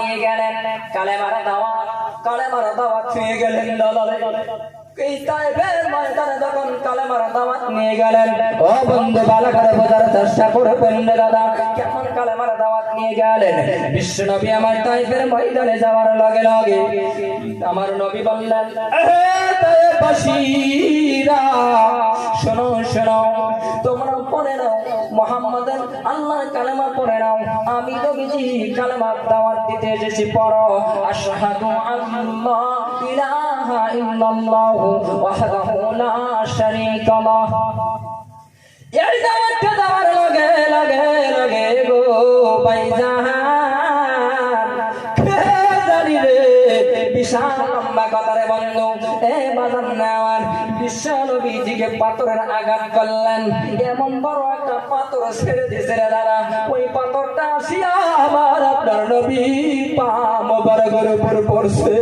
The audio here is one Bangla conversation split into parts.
নিয়ে গেলেন, কালেমার দাওয়াত কালেমার দাওয়াত নিয়ে গেলেন? দলালে এই ময়দানে যাওয়ার লগে লগে আমার নবী বললেন, "এহে শোনো শোনো, তোমরা পড়ে নাও, মোহাম্মদের আল্লাহর কালেমা পড়ে নাও আমি নবীজি কালেমার দাওয়াত দিতে এসেছি, পড়ো। আশহাদু ইলাহা ইল্লাল্লাহু ওয়াহদাহু লা শারীকা লাহ। এই দাওয়াতটা দেওয়ার গো রে এ নেওয়ার পাথরের আঘাত করলেন। এমন বড় একটা পাথর ছেড়ে দিয়েছে দাদা। ওই পাথরটা আসিয়া আমার আপনার নবী পা মোবারকের উপর পড়ছে।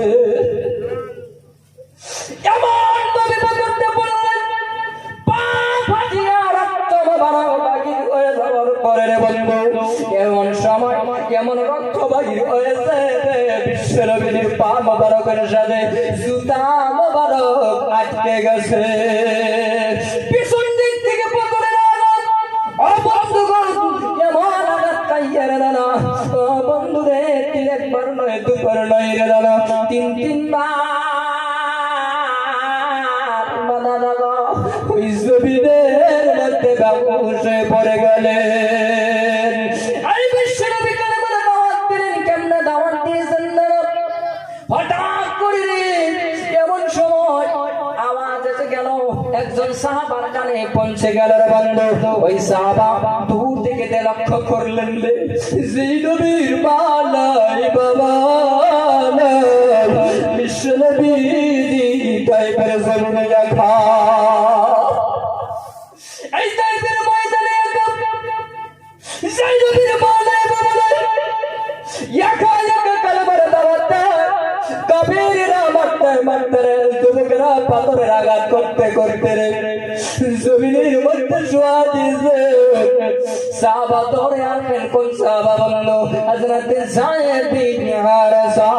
হয়ে রে বন্ধু এমন এমন রক্ত বাহির হয়েছে বিশ্বনবীর পা মোবারকের সাথে, জুতা মোবারক আটকে গেছে। নয় পৌঁছে গেল ওই সাহাবা দূর থেকে লক্ষ্য করলেন রে যে নবীর মালাই বাবা বিশ্ব নবী টাইপের জমিনে দেখা পাথরের আঘাত করতে করতে রে। জমিনের মধ্যে শোয়া দিয়েছে। সাহাবা দৌড়ে আসলেন কোন সাহাবা বলল হযরত যায়েদ বিন হারেসা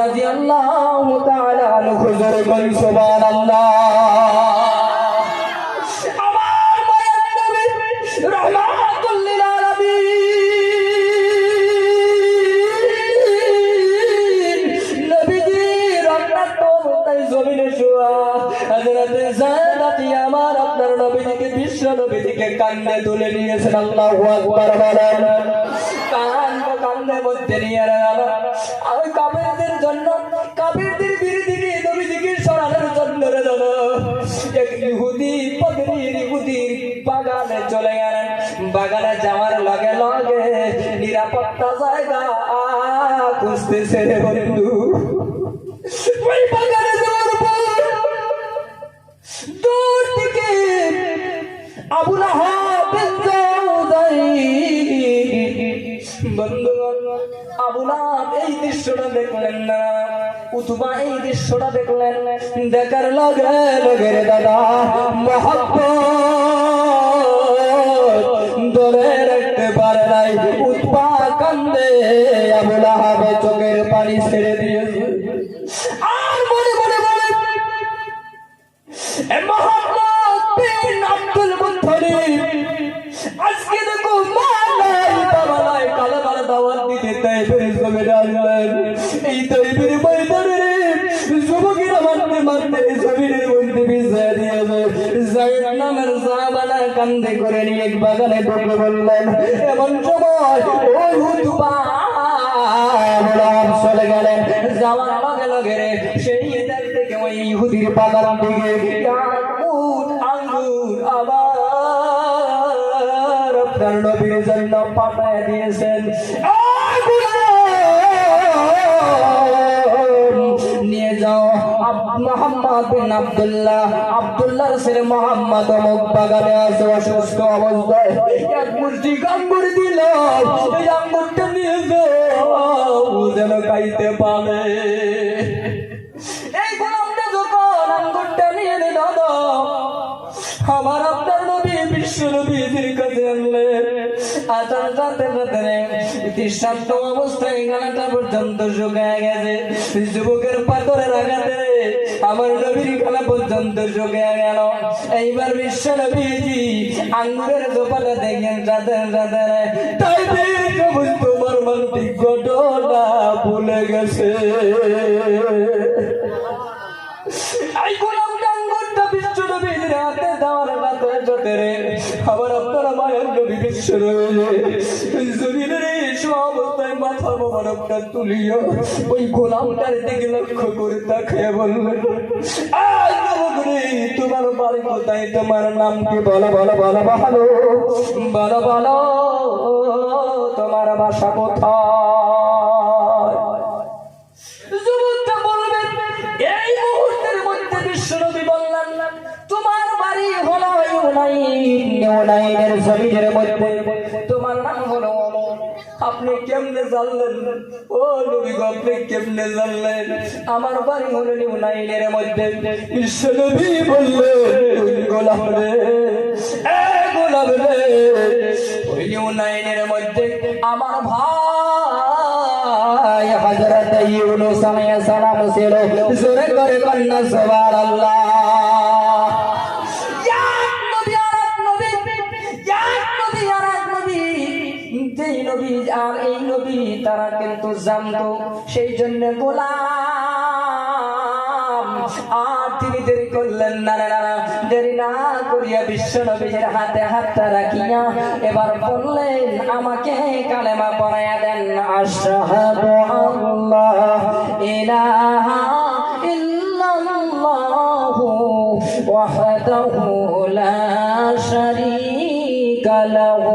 রাদিয়াল্লাহু তাআলা আনহু, জোরে বল সুবহানাল্লাহ। আমার আপনার নবীজিকে, বিশ্ব নবীজিকে কান্দে তুলে নিয়েছেন আল্লাহু কান্দ মধ্যে নিয়ে ওই কাফেরদের জন্য, কাফেরদের বিরোধী নবীজিকে সরানোর জন্য বাগানে চলে গেলেন। বাগানে যাওয়ার লগে লগে নিরাপত্তা জায়গা খুঁজতেছে রে দৃশ্যটা দেখলেন না। উতবা এই দৃশ্যটা দেখলেন। দেখার লগে লগে দাদা মহাপ ধরে রাখতে পারে নাই। উতবা কান্দে আবুল আহাবে চোখের পানি ছেড়ে দিয়েছে। কান্দে করে নিয়ে বাগানে ঢুকে বললেন এমন সময় ওই চলে গেলেন। যাওয়ার লগে লগে রে সেই থেকে ওই ইহুদির বাগান আঙ্গুর আবার। আপনার নবীর জন্য পাঠায় দিয়েছেন। যাও মোহাম্মদ বিন আব্দুল্লাহ আব্দুল্লাহর ছেলে মোহাম্মদ অমুক বাগানে আছে অসুস্থ অবস্থায়। এক মুষ্টি আঙ্গুর দিল, এই আঙ্গুরটা নিয়ে যাও যেন খাইতে পারে। আমার আপনার নবী, বিশ্ব নবীজির কাছে আনলে আসার সাথে সাথে দৃষ্টান্ত অবস্থায় গালাটা পর্যন্ত শুকায় গেছে। যুবকের পাথরের আঘাতে আমার নবীর গলা পর্যন্ত শুকায় গেল। এইবার বিশ্ব নবীজি আঙ্গুরের দোপাটা দেখেন যাদের যাদের তাই তোমার মানবিক ঘটনা ভুলে গেছে। এই গোলাম ডাঙ্গরটা বিশ্ব নবীর হাতে দেওয়ার রাতে জোটে রে আবার আপনারা মায়ের নবী বিশ্ব জমিনের অবস্থায় মাথা মোবারকটা ওই গোলামটার দিকে লক্ষ্য করে বললেন তোমার বাড়ি কোথায়? তোমার নাম কি? বলো বলো বলো বলো। বলো বলো, তোমার বাসা কোথায়? মধ্যে। তোমার নাম হলো আপনি কেমনে জানলেন? ও নবী আপনি কেমনে জানলেন? আমার বাড়ি হলো ইউনাইনের মধ্যে। বিশ্বনবী বললেন গোলাম রে গোলাম রে, ওই ইউনাইনের মধ্যে আমার ভাই হযরত ইউনূস আলাইহিস সালাম ছিল। জোরে করে সুবহানাল্লাহ। জানতো সেই জন্য গোলাম আর তিনি দেরি করলেন না দেরি না করিয়া বিশ্ব নবীর হাতে হাতটা রাখিয়া এবার বললেন, আমাকে কালেমা পড়াইয়া দেন আশহাদু আল্লাহ, ইলাহা ইল্লাল্লাহু লাহু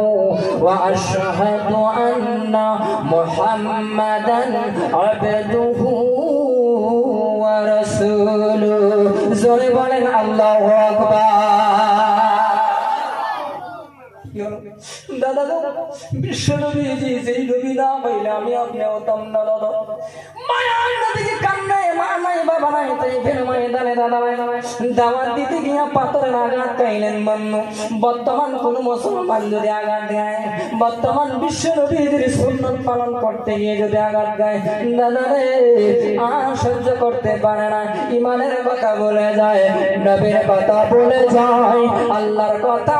ওয়া আশহাদু আন্না মুহাম্মাদান আবদুহু ওয়া রাসূলুহু জোরে বলেন বর্তমান কোন মুসলমান যদি আঘাত দেয়, বর্তমান বিশ্ব নবীদের সুন্নত পালন করতে গিয়ে যদি আঘাত দেয়, দাদা রে সহ্য করতে পারে না। ইমানের কথা বলে যায়, নবীর কথা বলে যায়, আল্লাহর কথা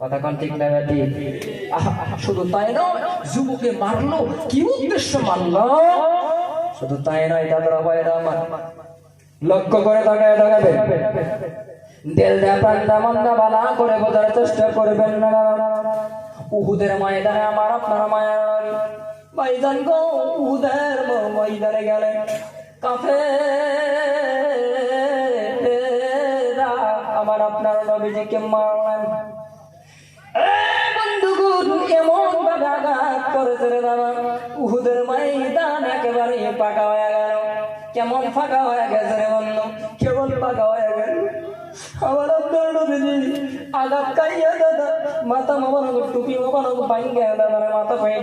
কথা ঠিক না আহা, শুধু তাই নয় যুবকে মারলো কি উদ্দেশ্য মারলো? শুধু তাই নয় দাদরা ভাইরা আমার লক্ষ্য করে তাকায় তাকাবে দেল দা পান্ডা মান্না বালা করে বোঝার চেষ্টা করবেন না। উহুদের ময়দানে আমার আপনারা মায়া ময়দান গো উহুদের ময়দানে গেলে কাফে আমার আপনার নবীজিকে মারলেন। এমন ভাবে আঘাত করেছে রে দাদা উহুদের ময়দান একেবারে পাকা হয়ে গেল। কেমন ফাঁকা হয়ে গেছে রে বন্ধু? কেবল ফাঁকা হয়ে গেল?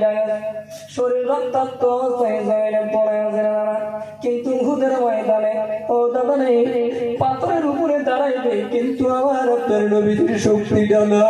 গেছে শরীর রক্তাক্ত অবস্থায় পড়ে আছে দাদা। কিন্তু উহুদের ময়দানে ও দাদা নেই পাথরের উপরে দাঁড়াইবে। কিন্তু আমার আপনার নবীজির শক্তিটা না।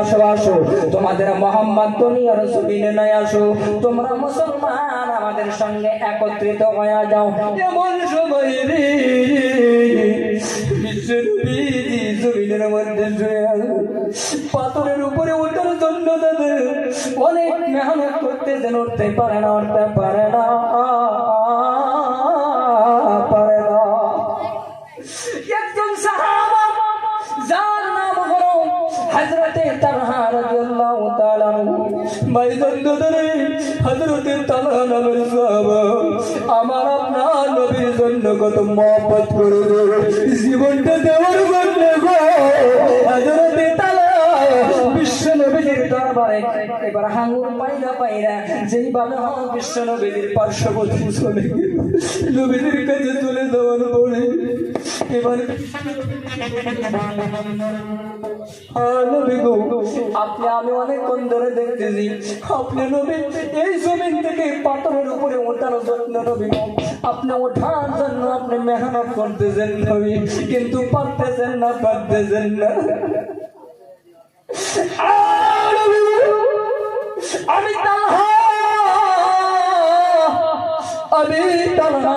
আসো আসো। তোমাদের মোহাম্মদ দুনিয়ার নাই, আসো। তোমরা মুসলমান, আমাদের সঙ্গে একত্রিত হয়ে যাও। এমন সময় মধ্যে পাথরের উপরে ওঠার জন্য তাদের অনেক মেহনত করতেছেন উঠতে পারে না উঠতে পারে না। ভাইজান দাদারে হযরতে তালহা নামের সাহাবা আমার আপনার নবীর জন্য কত মহব্বত করে জীবনটা দেওয়ার জন্য গো হযরতে তালহা বিশ্ব নবীর দরবারে এবার হাঙ্গুর পাইরা পাইরা যেইভাবে হন বিশ্ব নবীর পার্শ্ববর্তী চলে গেল নবীদের কাছে চলে যাওয়ার পরে এবার আপনি, আমি অনেকক্ষণ ধরে দেখতেছি। আপনি নবী, এই জমিন থেকে পাথরের উপরে জন্য নবী আপনি ওঠার জন্য আপনি মেহনত করতেছেন নবী, কিন্তু পারতেছেন না পারতেছেন না। আমি তালহা আমি তালহা।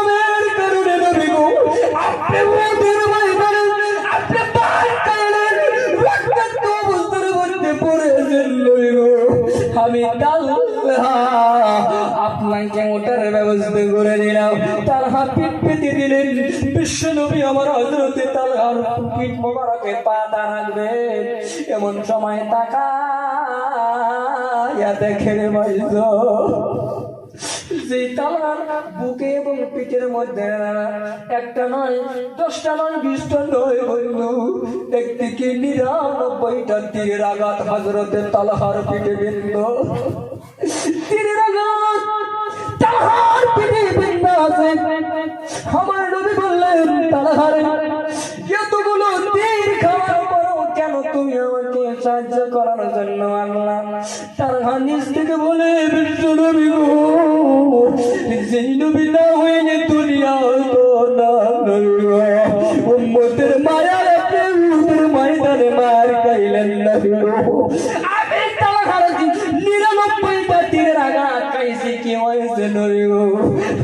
আমি আপনাকে ওটার ব্যবস্থা করে দিলাম তার হাত পিঠ পেতে দিলেন বিশ্ব নবী আমার হজরতে তার পিঠ মোবারকে পা রাখবে এমন সময় তাকা দেখে রে বাইজ তালার বুকে এবং পিঠের মধ্যে। একটা নয়, দশটা নয়, বিশটা নয় বন্ধু একদিকে নিরানব্বইটা তীর আঘাত হাজরতে তালাহার পিঠে বিন্দ তীরের আঘাত তালাহার পিঠে বিন্দ আছে। আমার নবী বললেন, তালাহার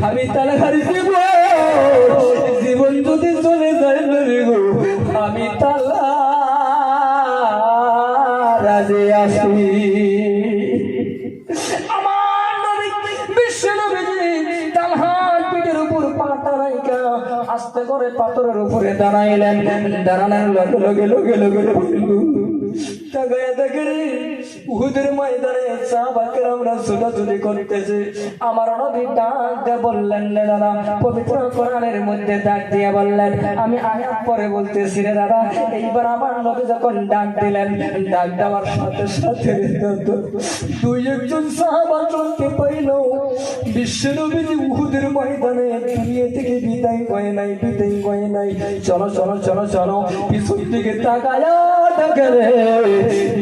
আমি খারিছি গো জীবন যদি চলে যায় গো আমি তালা রাজে আসি। আমার বিশ্ব তালহার পিঠের উপর পাতা রাইকা আস্তে করে পাথরের উপরে দাঁড়াইলেন। দাঁড়ানোর লগে লগে লগে লগে। দেখে উহুদের ময়দানে সাহাবাকে আমরা ছোটাছুটি করতেছে। আমার নবী ডাক দিয়ে বললেন রে দাদা, পবিত্র কোরআনের মধ্যে ডাক দিয়ে বললেন। আমি পরে বলতেছি রে দাদা, এইবার আমার নবী যখন ডাক দিলেন, ডাক দেওয়ার সাথে সাথে দুই একজন সাহাবা চলতে পাইল। বিশ্ব নবীজি উহুদের ময়দানে দুনিয়া থেকে বিদায় হয় নাই, বিদায় হয় নাই। চলো চলো চলো চলো, পিছন দিকে তাকায়া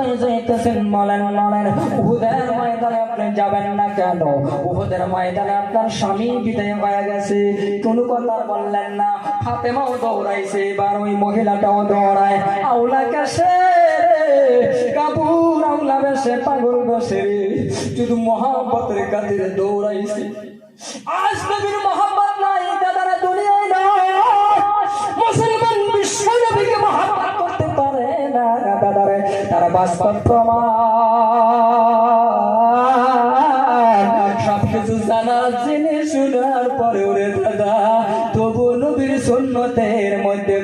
আপনি কোথায় যাইতেছেন বলেন বলেন উহুদের ময়দানে আপনি যাবেন না কেন? উহুদের ময়দানে আপনার স্বামী বিদায় হয়ে গেছে। কোনো কথা বললেন না। ফাতেমাও দৌড়াইছে। এবার ওই মহিলাটাও দৌড়ায়। আউলা কাছে কাপুর আউলা বেশে, পাগল শুধু দৌড়াইছে। আজ নবীর মহাব্বত নাই দাদারা দুনিয়ায় নাই। বাস্তব প্রমাণ। সবকিছু জানা জেনে শোনার পরে ওরে দাদা তবু নবীর সুন্নতের মধ্যে